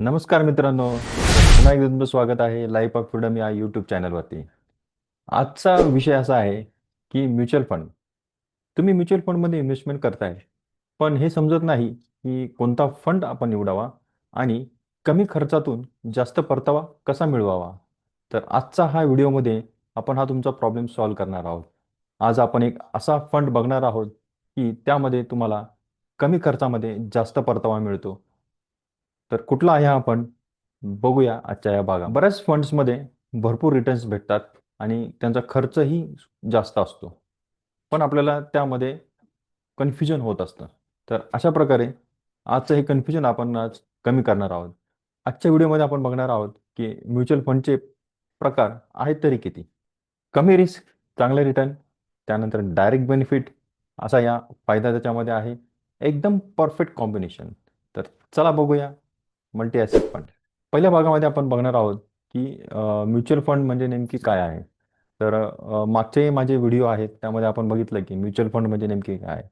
नमस्कार मित्रांनो. पुन्हा एकदा तुमचं स्वागत आहे लाईफ ऑफ फ्रीडम या यूट्यूब चॅनलवरती आजचा विषय असा आहे की म्युच्युअल फंड तुम्ही म्युच्युअल फंडमध्ये इन्व्हेस्टमेंट करताय पण हे समजत नाही की कोणता फंड आपण निवडावा आणि कमी खर्चातून जास्त परतावा कसा मिळवावा. तर आजचा हा व्हिडिओमध्ये आपण हा तुमचा प्रॉब्लेम सॉल्व्ह करणार आहोत. आज आपण एक असा फंड बघणार आहोत की त्यामध्ये तुम्हाला कमी खर्चामध्ये जास्त परतावा मिळतो. तर कुठला आहे आपण? बघूया आजच्या या भागात. बऱ्याच फंड्समध्ये भरपूर रिटर्न्स भेटतात आणि त्यांचा खर्चही जास्त असतो. पण आपल्याला त्यामध्ये कन्फ्युजन होत असतं. तर अशा प्रकारे आजचं हे कन्फ्युजन आपण आज कमी करणार आहोत. आजच्या व्हिडिओमध्ये आपण बघणार आहोत की म्युच्युअल फंडचे प्रकार आहेत तरी किती. कमी रिस्क चांगले रिटर्न त्यानंतर डायरेक्ट बेनिफिट असा या फायदा त्याच्यामध्ये आहे. एकदम परफेक्ट कॉम्बिनेशन तर चला बघूया मल्टी ॲसेट फंड पहिल्या भागामध्ये आपण बघणार आहोत की म्युच्युअल फंड म्हणजे नेमकी काय आहे? तर मागचे माझे व्हिडिओ आहेत त्यामध्ये आपण बघितलं की म्युच्युअल फंड म्हणजे नेमकी काय? आहे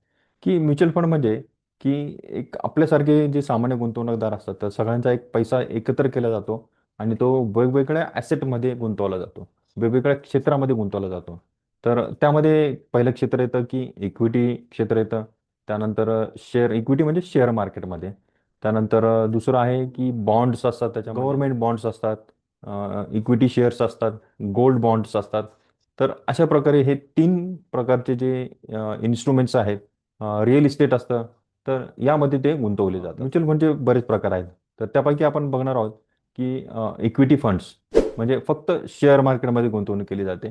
की म्युच्युअल फंड म्हणजे की एक आपल्यासारखे जे सामान्य गुंतवणूकदार असतात तर सगळ्यांचा एक पैसा एकत्र केला जातो आणि तो वेगवेगळ्या ॲसेटमध्ये गुंतवला जातो वेगवेगळ्या क्षेत्रामध्ये गुंतवला जातो. तर त्यामध्ये पहिलं क्षेत्र येतं की इक्विटी क्षेत्र येतं त्यानंतर शेअर इक्विटी म्हणजे शेअर मार्केटमध्ये त्यानंतर अ, दुसरं आहे की बॉन्ड्स असतात त्याच्यामध्ये. गव्हर्नमेंट बॉन्ड्स असतात इक्विटी शेअर्स असतात गोल्ड बॉन्ड्स असतात. तर अशा प्रकारे हे तीन प्रकारचे जे इन्स्ट्रुमेंट्स आहेत रिअल इस्टेट असतं तर यामध्ये ते गुंतवले जातात. म्युच्युअल फंडचे बरेच प्रकार आहेत. तर त्यापैकी आपण बघणार आहोत की इक्विटी फंड्स म्हणजे फक्त शेअर मार्केटमध्ये गुंतवणूक केली जाते.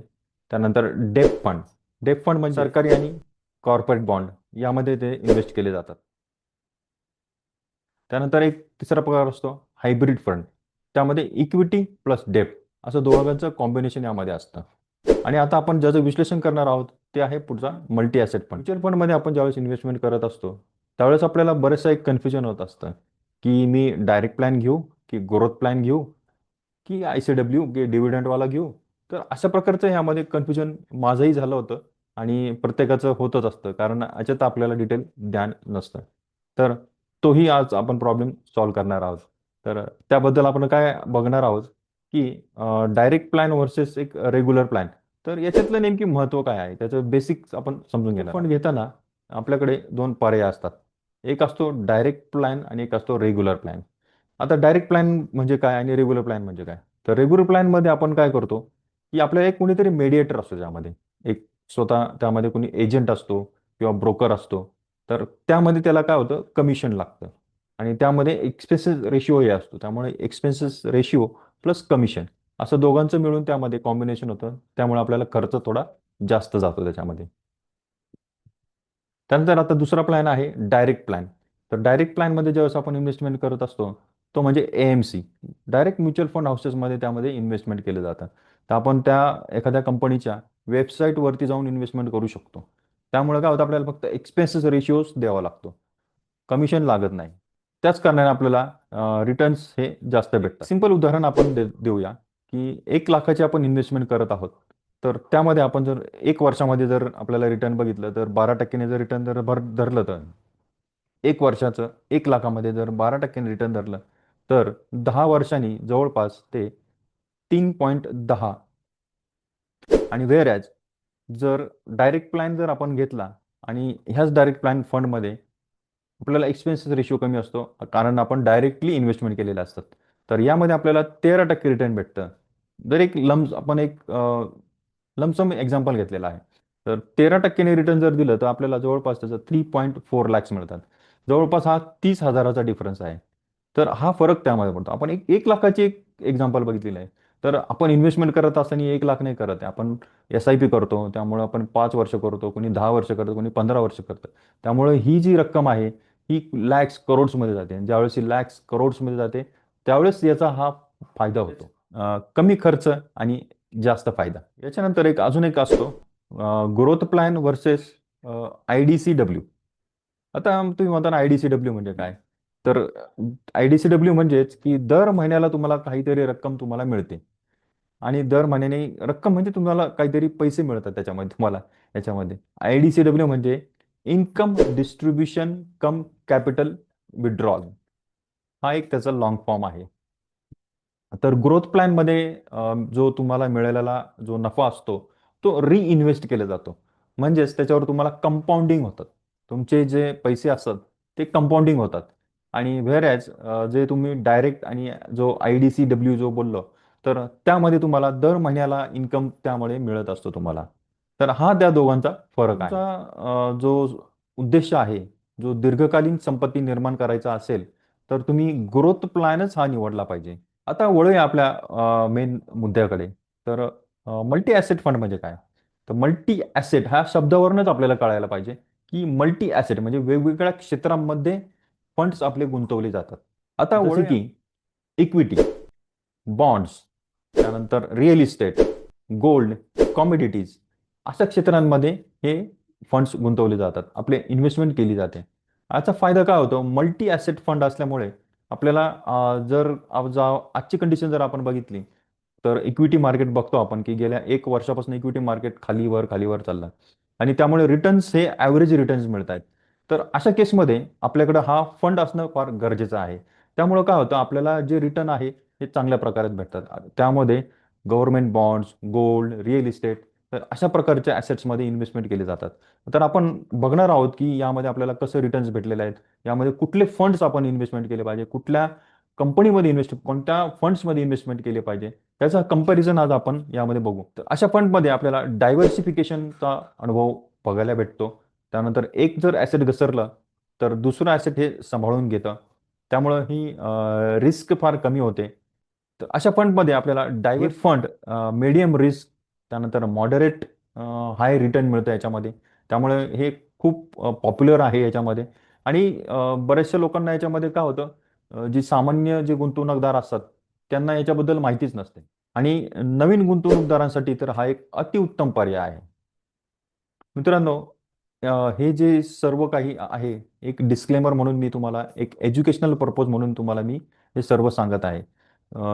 त्यानंतर डेप फंड डेप फंड म्हणजे सरकारी आणि कॉर्पोरेट बॉन्ड यामध्ये ते इन्व्हेस्ट केले जातात. त्यानंतर एक तिसरा प्रकार असतो हायब्रिड फंड त्यामध्ये इक्विटी प्लस डेप असं दोघांचं कॉम्बिनेशन यामध्ये असतं. आणि आता आपण ज्याचं विश्लेषण करणार आहोत ते आहे पुढचा मल्टी ॲसेट फंड म्युच्युअल फंडमध्ये आपण ज्यावेळेस इन्व्हेस्टमेंट करत असतो त्यावेळेस आपल्याला बरेचसं एक कन्फ्युजन होत असतं की मी डायरेक्ट प्लॅन घेऊ की ग्रोथ प्लॅन घेऊ की आय सी डब्ल्यू की डिव्हिडंडवाला घेऊ. तर अशा प्रकारचं यामध्ये कन्फ्युजन माझंही झालं होतं आणि प्रत्येकाचं होतच असतं कारण याच्यात आपल्याला डिटेल ज्ञान नसतं. तर तोही आज आपण प्रॉब्लेम सॉल्व्ह करणार आहोत. तर त्याबद्दल आपण काय बघणार आहोत की डायरेक्ट प्लॅन वर्सेस एक रेग्युलर प्लॅन तर याच्यातलं नेमकी महत्त्व काय आहे? त्याचं बेसिक्स आपण समजून घेणार पण घेताना आपल्याकडे दोन पर्याय असतात. एक असतो डायरेक्ट प्लॅन आणि एक असतो रेग्युलर प्लॅन आता डायरेक्ट प्लॅन म्हणजे काय आणि रेग्युलर प्लॅन म्हणजे काय? तर रेग्युलर प्लॅनमध्ये आपण काय करतो की आपल्याला एक कुणीतरी मेडिएटर असतो त्यामध्ये एक स्वतः त्यामध्ये कोणी एजंट असतो किंवा ब्रोकर असतो. तर त्यामध्ये त्याला काय होतं? कमिशन लागतं. आणि त्यामध्ये एक्सपेन्सेस रेशिओ हे असतो. त्यामुळे एक्सपेन्सेस रेशिओ प्लस कमिशन असं दोघांचं मिळून त्यामध्ये कॉम्बिनेशन होतं. त्यामुळे आपल्याला खर्च थोडा जास्त जातो त्याच्यामध्ये. त्यानंतर आता दुसरा प्लॅन आहे डायरेक्ट प्लॅन तर डायरेक्ट प्लॅनमध्ये ज्यावेळेस आपण इन्व्हेस्टमेंट करत असतो तो म्हणजे A M C direct mutual fund हाऊसेसमध्ये त्यामध्ये इन्व्हेस्टमेंट केलं जातं तर आपण त्या एखाद्या कंपनीच्या वेबसाईटवरती जाऊन इन्व्हेस्टमेंट करू शकतो. त्यामुळे काय होतं आपल्याला फक्त एक्सपेन्सेस रेशिओज द्यावा लागतो. कमिशन लागत नाही. त्याच कारणाने आपल्याला रिटर्न्स हे जास्त भेटतात. सिंपल उदाहरण आपण दे देऊया की एक लाखाची आपण इन्व्हेस्टमेंट करत आहोत तर त्यामध्ये आपण जर एक वर्षामध्ये जर आपल्याला रिटर्न बघितलं तर बारा टक्क्याने जर रिटर्न जर भर धरलं तर एक वर्षाचं एक लाखामध्ये जर बारा टक्क्याने रिटर्न धरलं तर दहा वर्षांनी जवळपास ते तीन पॉईंट दहा. आणि वेअर ॲज जर डायरेक्ट प्लॅन जर आपण घेतला आणि ह्याच डायरेक्ट प्लॅन फंडमध्ये आपल्याला एक्सपेन्सेस रेशिओ कमी असतो कारण आपण डायरेक्टली इन्व्हेस्टमेंट केलेले असतात तर यामध्ये आपल्याला तेरा टक्के रिटर्न भेटतं. जर एक लम्स आपण एक लमसम एक्झाम्पल घेतलेला आहे. तर तेरा टक्क्याने रिटर्न जर दिलं तर आपल्याला जवळपास त्याचं थ्री पॉईंट फोर लॅक्स मिळतात. जवळपास हा तीस हजाराचा डिफरन्स आहे. तर हा फरक त्यामध्ये पडतो. आपण एक एक लाखाची एक एक्झाम्पल बघितलेलं आहे. तर आपण इन्व्हेस्टमेंट करत असताना एक लाख नाही करत आहे. आपण एस आय पी करतो त्यामुळे आपण पाच वर्ष करतो कोणी दहा वर्ष करतो कोणी पंधरा वर्ष करतं. त्यामुळे ही जी रक्कम आहे ही लॅक्स करोड्समध्ये जाते. आणि ज्यावेळेस ही लॅक्स करोड्समध्ये जाते त्यावेळेस याचा हा फायदा होतो. कमी खर्च आणि जास्त फायदा. याच्यानंतर एक अजून एक असतो growth plan versus I D C W आता तुम्ही म्हणता आय डी सी डब्ल्यू म्हणजे काय? तर आय डी सी डब्ल्यू म्हणजेच की दर महिन्याला तुम्हाला काहीतरी रक्कम तुम्हाला मिळते. आणि दर महिन्याने रक्कम म्हणजे तुम्हाला काहीतरी पैसे मिळतात त्याच्यामध्ये तुम्हाला याच्यामध्ये. आय डी सी डब्ल्यू म्हणजे income distribution cum capital withdrawal हा एक त्याचा लॉंग फॉर्म आहे. तर ग्रोथ प्लॅनमध्ये जो तुम्हाला मिळालेला जो नफा असतो तो रिइन्व्हेस्ट केला जातो. म्हणजेच त्याच्यावर तुम्हाला कंपाऊंडिंग होतात तुमचे जे पैसे असतात ते कंपाऊंडिंग होतात. आणि व्हेअरॅज जे तुम्ही डायरेक्ट आणि जो आय डी सी डब्ल्यू जो बोललो तर त्यामध्ये तुम्हाला दर महिन्याला इन्कम त्यामुळे मिळत असतो तुम्हाला. तर हा त्या दोघांचा फरक आहे. जो उद्देश आहे जो दीर्घकालीन संपत्ती निर्माण करायचा असेल तर तुम्ही ग्रोथ प्लॅनच हा निवडला पाहिजे. आता वळूया आपल्या मेन मुद्द्याकडे. तर मल्टी ॲसेट फंड म्हणजे काय? तर मल्टी ॲसेट ह्या शब्दावरूनच आपल्याला कळायला पाहिजे की मल्टी ॲसेट म्हणजे वेगवेगळ्या क्षेत्रांमध्ये फंड्स आपले गुंतवले जातात. आता जसे की? इक्विटी बॉन्ड्स त्यानंतर रिअल इस्टेट गोल्ड कॉमोडिटीज अशा क्षेत्रांमध्ये हे फंड्स गुंतवले जातात. आपले इन्व्हेस्टमेंट केली जाते. याचा फायदा काय होतो? मल्टी ॲसेट फंड असल्यामुळे आपल्याला जर आजची कंडिशन जर आपण बघितली तर इक्विटी मार्केट बघतो आपण की गेल्या एक वर्षापासून इक्विटी मार्केट खालीवर खालीवर चाललं. आणि त्यामुळे रिटर्न्स हे ॲव्हरेज रिटर्न्स मिळत आहेत तर अशा केसमध्ये आपल्याकडं हा फंड असणं फार गरजेचं आहे. त्यामुळं काय होतं आपल्याला जे रिटर्न आहे हे चांगल्या प्रकारात भेटतात. त्यामध्ये government bonds gold real estate तर अशा प्रकारच्या ॲसेट्समध्ये इन्व्हेस्टमेंट केले जातात. तर आपण बघणार आहोत की यामध्ये आपल्याला कसं रिटर्न्स भेटलेले आहेत. यामध्ये कुठले फंड्स आपण इन्व्हेस्टमेंट केले पाहिजे कुठल्या कंपनीमध्ये इन्व्हेस्ट कोणत्या फंड्समध्ये इन्व्हेस्टमेंट केले पाहिजे त्याचा कंपॅरिझन आज आपण यामध्ये बघू. तर अशा फंडमध्ये आपल्याला डायव्हर्सिफिकेशनचा अनुभव बघायला भेटतो. त्यानंतर एक जर ॲसेट घसरलं तर दुसरं ॲसेट हे सांभाळून घेतं. त्यामुळं ही रिस्क फार कमी होते. तर अशा फंडमध्ये आपल्याला डायव्हर फंड मिडियम रिस्क त्यानंतर मॉडरेट हाय रिटर्न मिळतं याच्यामध्ये. त्यामुळे हे खूप पॉप्युलर आहे याच्यामध्ये. आणि बऱ्याचशा लोकांना याच्यामध्ये काय होतं जी सामान्य जे गुंतवणूकदार असतात त्यांना याच्याबद्दल माहितीच नसते. आणि नवीन गुंतवणूकदारांसाठी तर हा एक अतिउत्तम पर्याय आहे. मित्रांनो हे जे सर्व काही आहे एक डिस्क्लेमर म्हणून मी तुम्हाला एक एज्युकेशनल पर्पज म्हणून तुम्हाला मी हे सर्व सांगत आहे.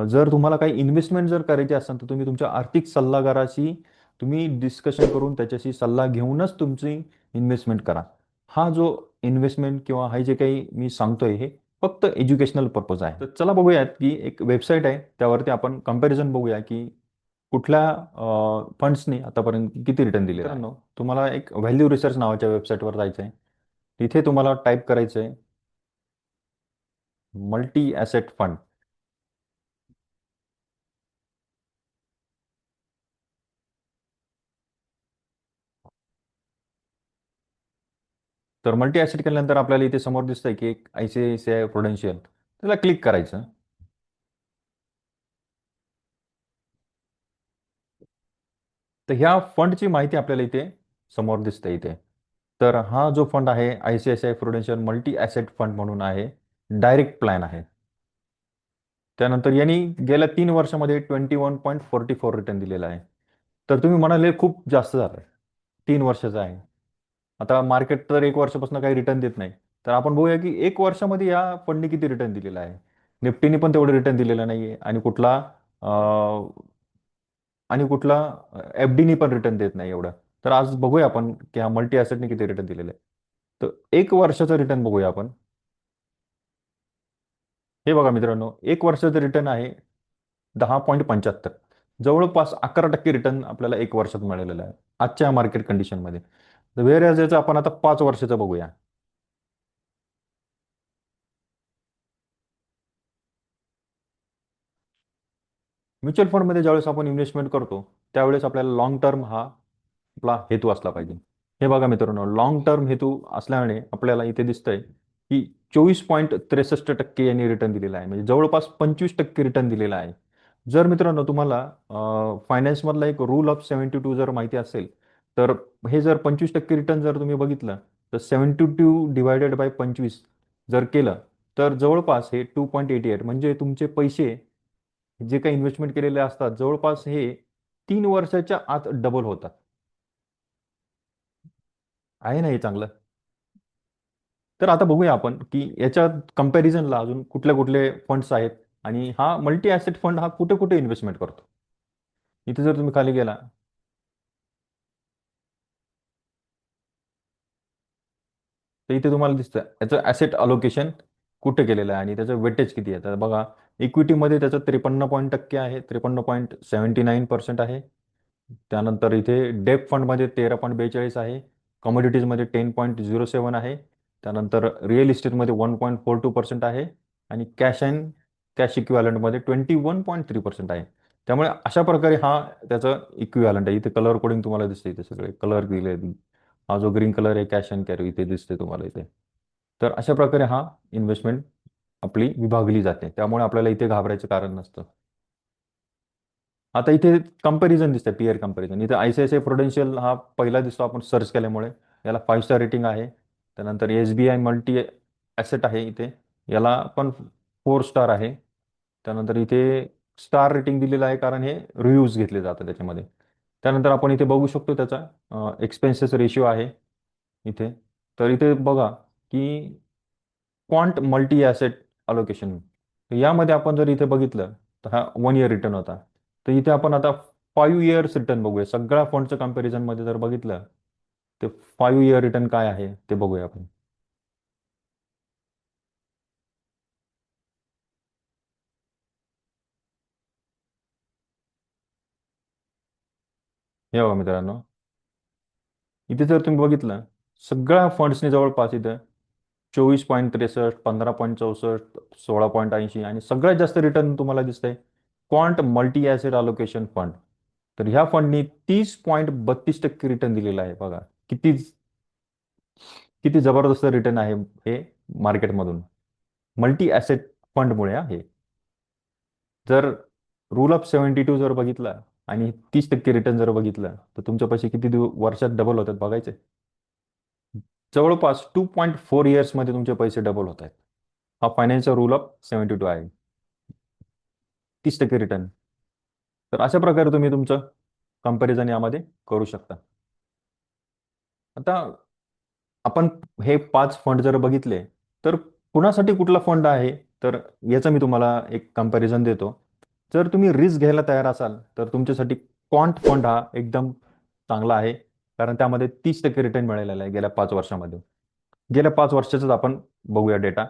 जर तुम्हाला काही इन्व्हेस्टमेंट जर करायची असेल तर तुम्ही तुमच्या आर्थिक सल्लागाराशी तुम्ही डिस्कशन करून त्याच्याशी सल्ला घेऊनच तुमची इन्व्हेस्टमेंट करा. हा जो इन्व्हेस्टमेंट किंवा हे जे काही मी सांगतोय हे फक्त एज्युकेशनल पर्पज आहे. तर चला बघूयात की एक वेबसाईट आहे त्यावरती आपण कंपॅरिझन बघूया की कुठल्या फंड्सनी आतापर्यंत किती रिटर्न दिले मित्रांनो. तुम्हाला एक व्हॅल्यू रिसर्च नावाच्या वेबसाईटवर जायचं आहे तिथे तुम्हाला टाईप करायचं आहे मल्टी ॲसेट फंड तर मल्टी ॲसेट केल्यानंतर आपल्याला इथे समोर दिसतंय की एक I C I C I prudential त्याला क्लिक करायचं. तर ह्या फंडची माहिती आपल्याला इथे समोर दिसते इथे. तर हा जो फंड आहे I C I C I prudential multi asset fund म्हणून आहे डायरेक्ट प्लॅन आहे. त्यानंतर यांनी गेल्या तीन वर्षामध्ये twenty one point forty four return दिलेला आहे. तर तुम्ही म्हणाले खूप जास्त झालं तीन वर्षाचं आहे. आता मार्केट तर एक वर्षापासून काही रिटर्न देत नाही. तर आपण बघूया की एक वर्षामध्ये या फंडने किती रिटर्न दिलेला आहे. निफ्टीने पण तेवढं रिटर्न दिलेलं नाही आहे आणि कुठला आणि कुठला एफ डीनी पण रिटर्न देत नाही एवढं. तर आज बघूया आपण की हा मल्टी ॲसेटने किती रिटर्न दिलेलं. आहे तर एक वर्षाचं रिटर्न बघूया आपण. हे बघा मित्रांनो एक वर्षाचं रिटर्न आहे दहा पॉईंट पंच्याहत्तर. जवळपास अकरा टक्के रिटर्न आपल्याला एक वर्षात मिळालेलं आहे आजच्या मार्केट कंडिशनमध्ये तर वेर याचं आपण आता पाच वर्षाचं बघूया. म्युच्युअल फंडमध्ये ज्यावेळेस आपण इन्व्हेस्टमेंट करतो त्यावेळेस आपल्याला लॉंग टर्म हा आपला हेतू असला पाहिजे. हे बघा मित्रांनो लॉंग टर्म हेतू असल्याने आपल्याला इथे दिसतंय की चोवीस पॉईंट त्रेसष्ट टक्के यांनी रिटर्न दिलेला आहे. म्हणजे जवळपास पंचवीस टक्के रिटर्न दिलेला आहे. जर मित्रांनो तुम्हाला फायनान्समधला एक रूल ऑफ सेव्हन्टी टू जर माहिती असेल तर हे जर पंचवीस टक्के रिटर्न जर तुम्ही बघितलं तर सेव्हन्टी टू डिवायडेड बाय पंचवीस जर केलं तर जवळपास हे टू पॉईंट एटी एट म्हणजे तुमचे पैसे जे काही इन्व्हेस्टमेंट केलेले असतात जवळपास हे तीन वर्षाच्या आत डबल होतात. आहे ना हे चांगलं? तर आता बघूया आपण की याच्या कम्पॅरिझनला अजून कुठले कुठले फंड्स आहेत आणि हा मल्टी ॲसेट फंड हा कुठे कुठे इन्व्हेस्टमेंट करतो? इथे जर तुम्ही खाली गेला. तर इथे तुम्हाला दिसतं याचं ॲसेट अलोकेशन कुठे केलेलं आहे आणि त्याचं वेटेज किती आहे? तर बघा इक्विटीमध्ये त्याचं त्रेपन्न पॉईंट टक्के आहे त्रेपन्न पॉईंट सेवन्टी नाईन पर्सेंट आहे. त्यानंतर इथे डेप फंडमध्ये तेरा पॉईंट बेचाळीस आहे कमोडिटीजमध्ये टेन पॉईंट झिरो सेवन आहे. त्यानंतर रिअल इस्टेटमध्ये one point four two percent आहे आणि cash and cash इक्विव्हॅलंटमध्ये twenty one point three percent आहे. त्यामुळे अशा प्रकारे हा त्याचा इक्विव्हॅलंट आहे. इथे कलर कोडिंग तुम्हाला दिसते इथे सगळे. कलर दिले हा जो ग्रीन कलर आहे कॅश अँड कॅरी इथे दिसते तुम्हाला इथे. तर अशा प्रकारे हा इन्व्हेस्टमेंट आपली विभागली जाते. त्यामुळे आपल्याला इथे घाबरायचं कारण नसतं. आता इथे कंपॅरिझन दिसतं पीयर कंपॅरिझन इथे आयसीआयसीआय सी प्रुडेन्शियल हा पहिला दिसतो आपण सर्च केल्यामुळे. याला फाईव्ह स्टार रेटिंग आहे. त्यानंतर S B I multi asset आहे इथे. याला पण फोर स्टार आहे. त्यानंतर इथे स्टार रेटिंग दिलेलं आहे कारण हे रिव्ह्यूज घेतले जातात त्याच्यामध्ये. त्यानंतर आपण इथे बघू शकतो त्याचा एक्सपेन्सेस रेशिओ आहे इथे. तर इथे बघा की क्वांट मल्टी ॲसेट अलोकेशन यामध्ये आपण जर इथे बघितलं तर हा वन इयर रिटर्न होता. तर इथे आपण आता फाईव्ह इयर्स रिटर्न बघूया. सगळ्या फंडचं कम्पॅरिझनमध्ये जर बघितलं ते फाईव्ह इयर रिटर्न काय आहे ते बघूया आपण. या मित्रांनो. इथे जर तुम्ही बघितलं सगळ्या फंड्सने जवळपास इथं चोवीस पॉईंट त्रेसष्ट पंधरा पॉईंट चौसष्ट सोळा पॉईंट ऐंशी आणि सगळ्यात जास्त रिटर्न तुम्हाला दिसतंय quant multi asset allocation fund तर ह्या फंडनी तीस पॉईंट बत्तीस टक्के रिटर्न दिलेला आहे बघा. किती किती जबरदस्त रिटर्न आहे हे मार्केटमधून मल्टी ॲसेट फंडमुळे आहे. जर रूल ऑफ सेव्हन्टी टू जर बघितला आणि तीस टक्के रिटर्न जर बघितलं तर तुमच्या पैसे किती दिव वर्षात डबल होतात बघायचे. जवळपास टू पॉईंट फोर इयर्समध्ये तुमचे पैसे डबल होत आहेत. हा फायनान्सचा रूल ऑफ सेवन्टी टू आहे. तीस टक्के रिटर्न तर अशा प्रकारे तुम्ही तुमचं कंपॅरिझन यामध्ये करू शकता. आता आपण हे पाच फंड जर बघितले तर कुणासाठी कुठला फंड आहे? तर याचं मी तुम्हाला एक कंपॅरिझन देतो. जर तुम्ही रिस्क घ्यायला तयार असाल तर तुमच्यासाठी क्वांट फंड हा एकदम चांगला आहे. कारण त्यामध्ये तीस टक्के रिटर्न मिळालेला आहे गेल्या पाच वर्षामध्ये. गेल्या पाच वर्षाचाच आपण बघूया डेटा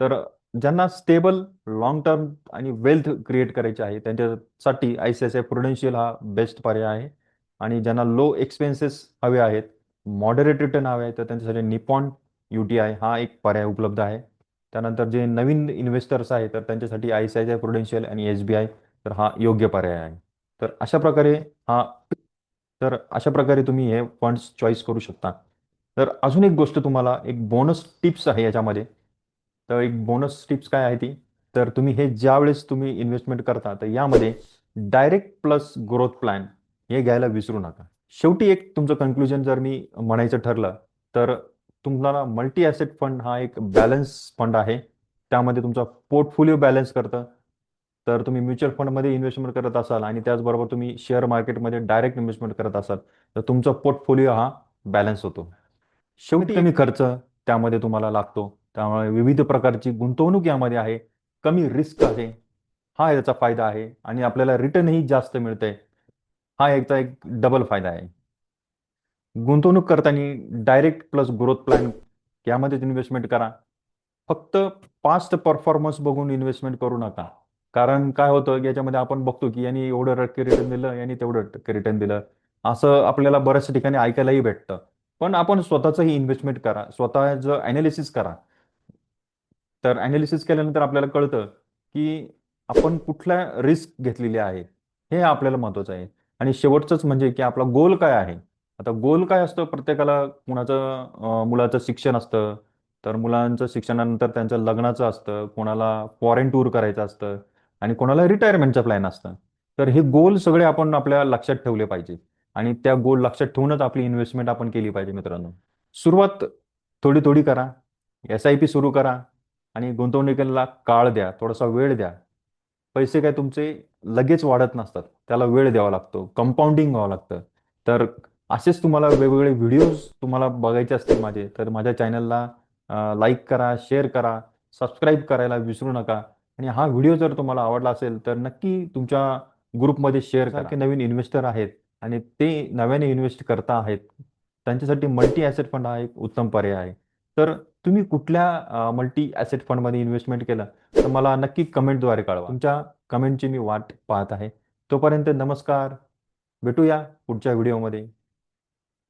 तर ज्यांना स्टेबल लॉंग टर्म आणि वेल्थ क्रिएट करायचे आहे त्यांच्यासाठी I C I C I prudential हा बेस्ट पर्याय आहे. आणि ज्यांना लो एक्सपेन्सेस हवे आहेत मॉडरेट रिटर्न हवे आहेत तर त्यांच्यासाठी निपॉन यू टी आय हा एक पर्याय उपलब्ध आहे. त्यानंतर जे नवीन इन्व्हेस्टर्स आहेत तर त्यांच्यासाठी I C I C I Prudential आणि एस बी आय तर हा योग्य पर्याय आहे. तर अशा प्रकारे हा तर अशा प्रकारे तुम्ही हे फंड्स चॉईस करू शकता. तर अजून एक गोष्ट तुम्हाला एक बोनस टिप्स आहे याच्यामध्ये. तर एक बोनस टिप्स काय आहे ती? तर तुम्ही हे ज्या वेळेस तुम्ही इन्व्हेस्टमेंट करता तर यामध्ये डायरेक्ट प्लस ग्रोथ प्लॅन हे घ्यायला विसरू नका. शेवटी एक तुमचं कन्क्लुजन जर मी म्हणायचं ठरलं तर तुम्हाला मल्टी ॲसेट फंड हा एक बॅलन्स फंड आहे. त्यामध्ये तुमचा पोर्टफोलिओ बॅलन्स करतं. तर तुम्ही म्युच्युअल फंडमध्ये इन्व्हेस्टमेंट करत असाल आणि त्याचबरोबर तुम्ही शेअर मार्केटमध्ये डायरेक्ट इन्व्हेस्टमेंट करत असाल तर तुमचा पोर्टफोलिओ हा बॅलन्स होतो. शेवटी कमी खर्च त्यामध्ये तुम्हाला लागतो. त्यामुळे विविध प्रकारची गुंतवणूक यामध्ये आहे. कमी रिस्क आहे. हा याचा फायदा आहे आणि आपल्याला रिटर्नही जास्त मिळतंय. हा याचा एक डबल फायदा आहे. गुंतवणूक करताना डायरेक्ट प्लस ग्रोथ प्लॅन यामध्येच इन्व्हेस्टमेंट करा. फक्त पास्ट परफॉर्मन्स बघून इन्व्हेस्टमेंट करू नका. कारण काय होतं की याच्यामध्ये आपण बघतो की यांनी एवढं टक्के रिटर्न दिलं यांनी तेवढं टक्के रिटर्न दिलं. असं आपल्याला बऱ्याचशा ठिकाणी ऐकायलाही भेटतं. पण आपण स्वतःचंही इन्व्हेस्टमेंट करा स्वतःचं अनालिसिस करा. तर अनालिसिस केल्यानंतर आपल्याला कळतं की आपण कुठल्या रिस्क घेतलेली आहे हे आपल्याला महत्वाचं आहे. आणि शेवटचंच म्हणजे की आपला गोल काय आहे? आता गोल काय असतं? प्रत्येकाला कुणाचं मुलाचं शिक्षण असतं. तर मुलांचं शिक्षणानंतर त्यांचं लग्नाचं असतं. कोणाला फॉरेन टूर करायचं असतं. आणि कोणाला रिटायरमेंटचं प्लॅन असतं. तर हे गोल सगळे आपण आपल्या लक्षात ठेवले पाहिजे. आणि त्या गोल लक्षात ठेवूनच आपली इन्व्हेस्टमेंट आपण केली पाहिजे मित्रांनो. सुरुवात थोडी थोडी करा. एस आय पी सुरू करा. आणि गुंतवणुकीला काळ द्या. थोडासा वेळ द्या. पैसे काय तुमचे लगेच वाढत नसतात. त्याला वेळ द्यावा लागतो. कंपाऊंडिंग व्हावं लागतं. तर असेच तुम्हाला वेगवेगळे व्हिडिओज तुम्हाला बघायचे असतील माझे. तर माझ्या चॅनलला लाईक करा शेअर करा सबस्क्राईब करायला विसरू नका. आणि हा व्हिडिओ जर तुम्हाला आवडला असेल तर नक्की तुमच्या ग्रुपमध्ये शेअर करा. की नवीन इन्व्हेस्टर आहेत आणि ते नव्याने इन्व्हेस्ट करता आहेत त्यांच्यासाठी मल्टी ॲसेट फंड हा एक उत्तम पर्याय आहे. तर तुम्ही कुठल्या मल्टी ॲसेट फंडमध्ये इन्व्हेस्टमेंट केलं तर मला नक्की कमेंटद्वारे कळवा. तुमच्या कमेंटची मी वाट पाहत आहे. तोपर्यंत नमस्कार. भेटूया पुढच्या व्हिडिओमध्ये.